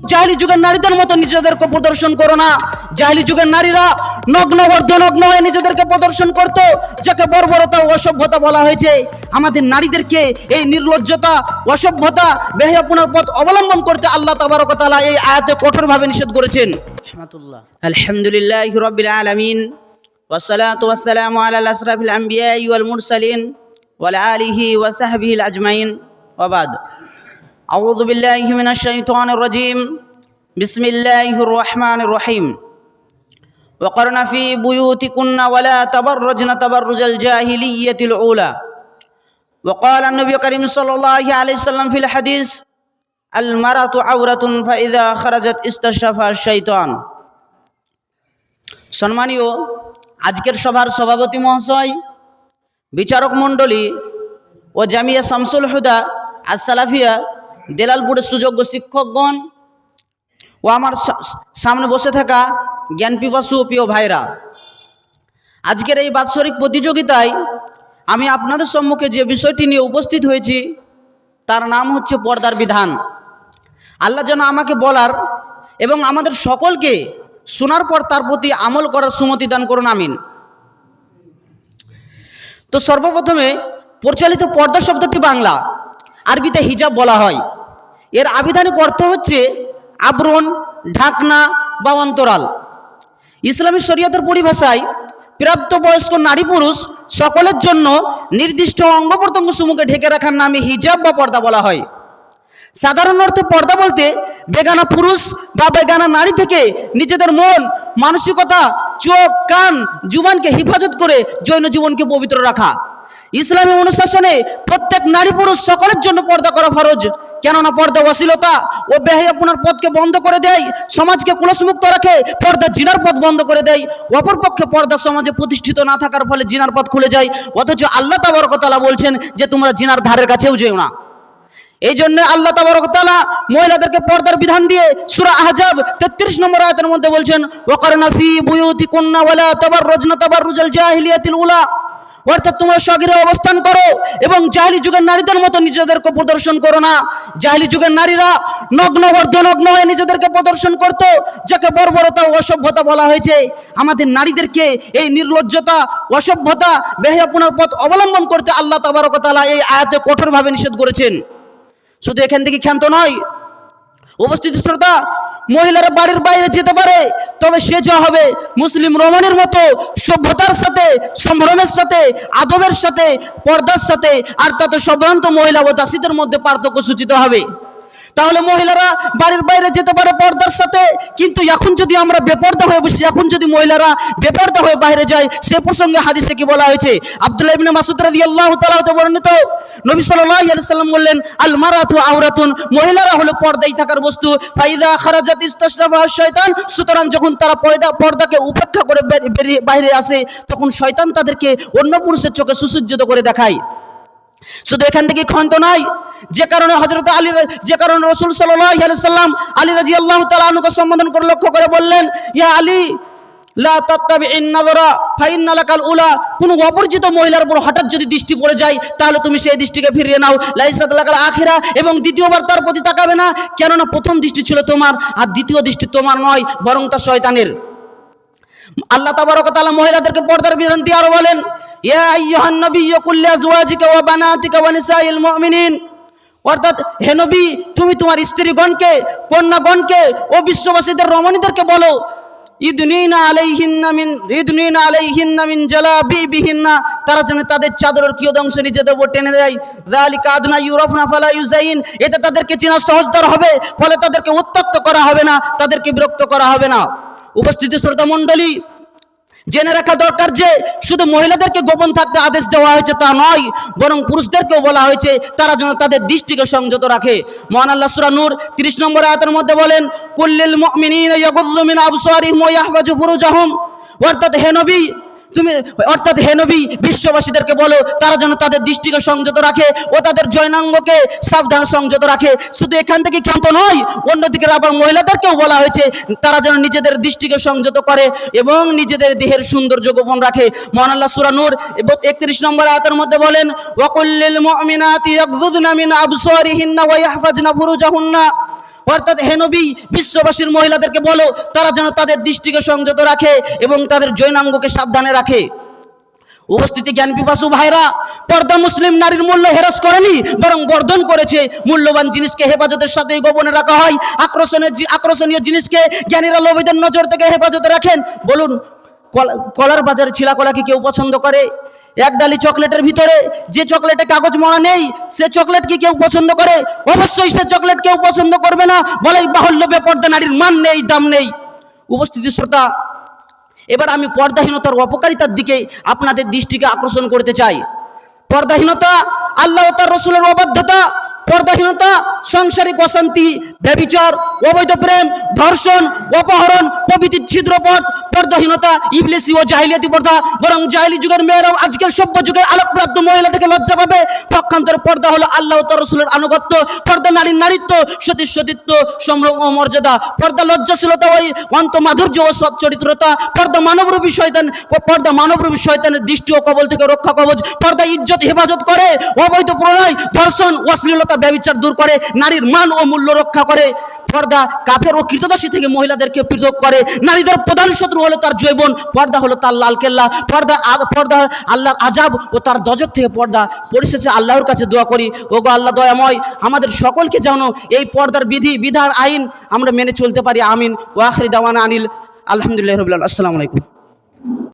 জাহিলি যুগের নারীদের মতো নিজেদেরকে প্রদর্শন করো না জাহিলি যুগের নারীরা নগ্ন অর্ধনগ্ন হয়ে নিজেদেরকে প্রদর্শন করত যাকে বর্বরতা ও অসভ্যতা বলা হয়েছে আমাদের নারীদেরকে এই নির্লজ্জতা অসভ্যতা বেহাপুনার পথ অবলম্বন করতে আল্লাহ তাবারকতালা এই আয়াতে কঠোরভাবে নিষেধ করেছেন রহমাতুল্লাহ আলহামদুলিল্লাহ রবিল আলমিন والصلاة والسلام على الأشرف الأنبياء والمرسلين وعلى آله وصحبه الأجمعين وبعد أعوذ بالله من الشيطان الرجيم بسم الله الرحمن الرحيم وقرن في بيوتكن ولا تبرجن تبرج الجاهلية الأولى وقال النبي الكريم صلى الله عليه وسلم في الحديث المرأة عورة فإذا خرجت استشفى الشيطان সম্মানীয় আজকের সভার সভাপতি মহাশয় বিচারক মণ্ডলী ও জামিয়া শামসুল হুদা আসালাফিয়া দেলালপুরের সুযোগ্য শিক্ষকগণ ও আমার সামনে বসে থাকা জ্ঞান পিপাসু প্রিয় ভাইরা, আজকের এই বাৎসরিক প্রতিযোগিতায় আমি আপনাদের সম্মুখে যে বিষয়টি নিয়ে উপস্থিত হয়েছি, তার নাম হচ্ছে পর্দার বিধান। আল্লাহ যেন আমাকে বলার এবং আমাদের সকলকে শোনার পর তার প্রতি আমল করার সুমতি দান করুন, আমিন। তো সর্বপ্রথমে প্রচলিত পর্দা শব্দটি বাংলা। আরবিতে হিজাব বলা হয়। এর আবিধানিক অর্থ হচ্ছে আবরণ, ঢাকনা বা অন্তরাল। ইসলামী শরীয়তের পরিভাষায় প্রাপ্তবয়স্ক নারী পুরুষ সকলের জন্য নির্দিষ্ট অঙ্গ প্রত্যঙ্গ সমূহকে ঢেকে রাখার নামে হিজাব বা পর্দা বলা হয়। সাধারণ অর্থে পর্দা বলতে বেগানা পুরুষ বা বেগানা নারী থেকে নিজেদের মন, মানসিকতা, চোখ, কান, জুবানকে হেফাজত করে জৈন জীবনকে পবিত্র রাখা। ইসলামী অনুশাসনে প্রত্যেক নারী পুরুষ সকলের জন্য পর্দা করা ফরজ। কেননা পর্দা অশ্লীলতা ও বেহায়াপনার পথকে বন্ধ করে দেয়, সমাজকে কুলসমুক্ত রাখে, পর্দা জিনার পথ বন্ধ করে দেয়। অপরপক্ষে পর্দা সমাজে প্রতিষ্ঠিত না থাকার ফলে জিনার পথ খুলে যায়। অথচ আল্লাহ তাবরকতালা বলছেন যে, তোমরা জিনার ধারের কাছেও যেও না। এই জন্য আল্লাহ তাবারকতালা মহিলাদেরকে পর্দার বিধান দিয়ে সূরা আহজাব 33 নম্বর আয়াতের মধ্যে বলছেন ওয়াকারনা ফি বুয়ুতিকুন্না ওয়ালা তাবাররুজনা তাবাররুজাল জাহিলিয়াতিল উলা। অর্থাৎ তোমরা সগিরে অবস্থান করো এবং জাহিলি যুগের নারীদের মতো নিজেদেরকে প্রদর্শন করো না। জাহিলি যুগের নারীরা নগ্ন অর্ধনগ্ন হয়ে নিজেদেরকে প্রদর্শন করত, যাকে বর্বরতা ও অসভ্যতা বলা হয়েছে। আমাদের নারীদেরকে এই নির্লজ্জতা, অসভ্যতা বেহাপুনার পথ অবলম্বন করতে আল্লাহ তাবারকতালা এই আয়াতে কঠোরভাবে নিষেধ করেছেন। শুধু এখান থেকে ক্ষান্ত নয়, উপস্থিত শ্রোতা মহিলারা বাড়ির বাইরে যেতে পারে, তবে সে যা হবে মুসলিম রমণের মতো সভ্যতার সাথে, সম্ভ্রমের সাথে, আদবের সাথে, পর্দার সাথে, আর তাতে সভ্রান্ত মহিলা ও দাসীদের মধ্যে পার্থক্য সূচিত হবে। তাহলে মহিলারা বাড়ির বাইরে যেতে পারে পর্দার সাথে। কিন্তু এখন যদি আমরা বেপর্দা হয়ে বসি, এখন যদি মহিলারা বেপর্দা হয়ে বাইরে যায়, সে প্রসঙ্গে হাদিসে কি বলা হয়েছে? আব্দুল্লাহ ইবনে মাসুদ রাদিয়াল্লাহু তাআলা হতে বর্ণিত, নবী সাল্লাল্লাহু সাল্লাম বললেন আল মারাতু আওরাতুন মহিলারা হলো পর্দায় থাকার বস্তু। ফাইদা খারাজাত ইস্তাশরাফা শয়তান সুতরাং যখন তারা পর্দা পর্দাকে উপেক্ষা করে বাইরে আসে, তখন শয়তান তাদেরকে অন্য পুরুষের চোখে সুসজ্জিত করে দেখায়। শুধু এখান থেকে ক্ষান্ত নয়, যে কারণে হজরত আলী যে কারণে রসুল সাল্লাম আলী রাজি আল্লাহ তালুকে সম্বোধন করে লক্ষ্য করে বললেন, ইয়া আলী কোনো অপরিচিত মহিলার উপর হঠাৎ যদি দৃষ্টি পড়ে যায়, তাহলে তুমি সেই দৃষ্টিকে ফিরিয়ে নাও। লাইসাত লাকাল আখিরা, এবং দ্বিতীয়বার তার প্রতি তাকাবে না, কেননা প্রথম দৃষ্টি ছিল তোমার, আর দ্বিতীয় দৃষ্টি তোমার নয়, বরং তা শয়তানের। আল্লাহ তাবারক তাআলা মহিলাদেরকে পর্দার বিধান দিয়ে আরও বলেন ইয়া অর্থাৎ হে নবী, তুমি তোমার স্ত্রীগণকে, কন্যাগণকে ও বিশ্ববাসীদের রমণীদেরকে বলো তারা যেন তাদের চাদরের কিয়দংশ নিজেদের উপর টেনে দেয়। ফালা ইউজাইন। এতে তাদেরকে চেনা সহজতর হবে, ফলে তাদেরকে উত্তক্ত করা হবে না, তাদেরকে বিরক্ত করা হবে না। উপস্থিত শ্রোতা মণ্ডলী জেনে রাখা দরকার যে শুধু মহিলাদেরকে গোপন থাকতে আদেশ দেওয়া হয়েছে তা নয়, বরং পুরুষদেরকেও বলা হয়েছে তারা যেন তাদের দৃষ্টিকে সংযত রাখে। মহান আল্লাহ সূরা নূর 30 নম্বর আয়াতের মধ্যে বলেন, কুল্লিল মিন আবসারিহিম ওয়া ইয়াহফাজু অর্থাৎ হে নবী তুমি অর্থাৎ হে নবী, বিশ্ববাসীদেরকে বলো, তারা যেন তাদের দৃষ্টিকে সংযত রাখে ও তাদের জয়নাঙ্গকে সাবধান সংযত রাখে। শুধু এখান থেকে ক্ষান্ত নয়, অন্যদিকে আবার মহিলাদেরকেও বলা হয়েছে, তারা যেন নিজেদের দৃষ্টিকে সংযত করে এবং নিজেদের দেহের সৌন্দর্য গোপন রাখে। মহান আল্লাহ সূরা নূর এবং একত্রিশ নম্বর আয়াতের মধ্যে বলেন ওয়াকুল্লিল মুমিনাতি ইয়াগযুদনা মিন আবসারিহিন্না ওয়া ইয়াহফাজনা ফুরুজাহুন্না। অর্থাৎ হে নবী, বিশ্ববাসীর মহিলাদেরকে বলো, তারা যেন তাদের দৃষ্টিকে সংযত রাখে এবং তাদের জৈনাঙ্গকে সাবধানে রাখে। উপস্থিতি জ্ঞান পিপাসু ভাইরা, পর্দা মুসলিম নারীর মূল্য হেরস করেনি, বরং বর্ধন করেছে। মূল্যবান জিনিসকে হেফাজতের সাথে গোপনে রাখা হয়। আকর্ষণের আকর্ষণীয় জিনিসকে জ্ঞানীরা লোভীদের নজর থেকে হেফাজতে রাখেন। বলুন, কলা- কলার বাজারে ছিলা কলা কি কেউ পছন্দ করে? এক ডালি চকলেটের ভিতরে যে চকলেটে কাগজ মরা নেই, সে চকলেট কি কেউ পছন্দ করে? অবশ্যই সে চকলেট কেউ পছন্দ করবে না। বলাই বাহুল্য পর্দা নারীর মান নেই, দাম নেই। উপস্থিতি শ্রোতা, এবার আমি পর্দাহীনতার অপকারিতার দিকে আপনাদের দৃষ্টিকে আকর্ষণ করতে চাই। পর্দাহীনতা আল্লাহ তার রসুলের অবাধ্যতা পর্দাহীনতা, সাংসারিক অশান্তি ব্যবিচার অবৈধ প্রেম, ধর্ষণ, অপহরণ, প্রভৃতি ছিদ্রপথ পর্দাহীনতা, ইবলিসি ও জাহিলিয়াতি পর্দা, বরং জাহিলি যুগের মেয়েরাও আজকের সভ্য যুগের আলোকপ্রাপ্ত মহিলা থেকে লজ্জা পাবে। পক্ষান্তর পর্দা হলো আল্লাহ ও তার রসুলের আনুগত্য। পর্দা নারীর নারীত্ব সতী সতীত্ব, সম্ভ্রম ও মর্যাদা। পর্দা লজ্জাশীলতা ওই অন্ত মাধুর্য ও সচ্চরিত্রতা পর্দা মানবরূপী শয়তান, পর্দা মানবরূপী শয়তানের দৃষ্টি ও কবল থেকে রক্ষা কবচ। পর্দা ইজ্জত, হেফাজত করে অবৈধ প্রণয় ধর্ষণ, অশ্লীলতা ব্যবচার দূর করে, নারীর মান ও মূল্য রক্ষা করে। পর্দা কাফের ও কৃতদাসী থেকে মহিলাদেরকে পৃথক করে। নারীদের প্রধান শত্রু হলো তার জৈবন পর্দা হলো তার লাল কেল্লা। পর্দা পর্দা আল্লাহর আজাব ও তার দজক থেকে পর্দা পরিশেষে আল্লাহর কাছে দোয়া করি। ও গো আল্লাহ দয়াময়, আমাদের সকলকে জানো, এই পর্দার বিধি বিধান আইন আমরা মেনে চলতে পারি। আমিন। ওয়াখরি দাওয়ানা আনিল, আলহামদুলিল্লাহ রবিল্লা আসসালামু আলাইকুম।